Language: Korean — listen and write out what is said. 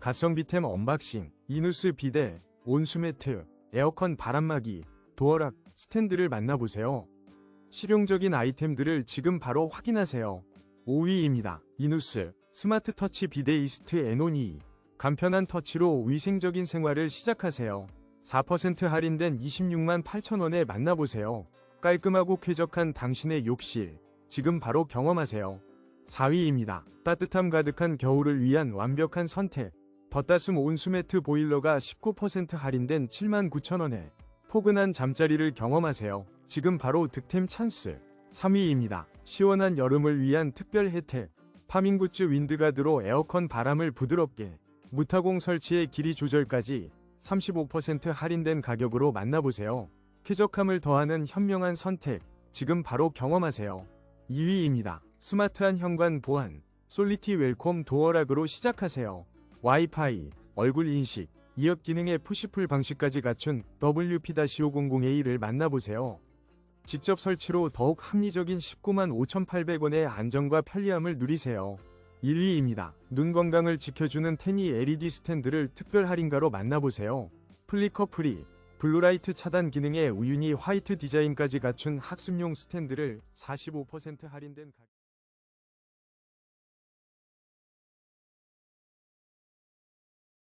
가성비템 언박싱, 이누스 비데, 온수매트, 에어컨 바람막이, 도어락, 스탠드를 만나보세요. 실용적인 아이템들을 지금 바로 확인하세요. 5위입니다. 이누스 스마트 터치 비데이스트 에노니 간편한 터치로 위생적인 생활을 시작하세요. 4% 할인된 26만 8천원에 만나보세요. 깔끔하고 쾌적한 당신의 욕실 지금 바로 경험하세요. 4위입니다. 따뜻함 가득한 겨울을 위한 완벽한 선택 덧따슴 온수매트 보일러가 19% 할인된 7만 9천원에 포근한 잠자리를 경험하세요. 지금 바로 득템 찬스. 3위입니다. 시원한 여름을 위한 특별 혜택. 파밍굿즈 윈드가드로 에어컨 바람을 부드럽게 무타공 설치의 길이 조절까지 35% 할인된 가격으로 만나보세요. 쾌적함을 더하는 현명한 선택. 지금 바로 경험하세요. 2위입니다. 스마트한 현관 보안. 솔리티 웰콤 도어락으로 시작하세요. 와이파이, 얼굴 인식, 이역 기능의 푸시풀 방식까지 갖춘 WP-5000A를 만나보세요. 직접 설치로 더욱 합리적인 19만 5,800원의 안정과 편리함을 누리세요. 1위입니다. 눈 건강을 지켜주는 테니 LED 스탠드를 특별 할인가로 만나보세요. 플리커 프리, 블루라이트 차단 기능의 우유니 화이트 디자인까지 갖춘 학습용 스탠드를 45% 할인된 가격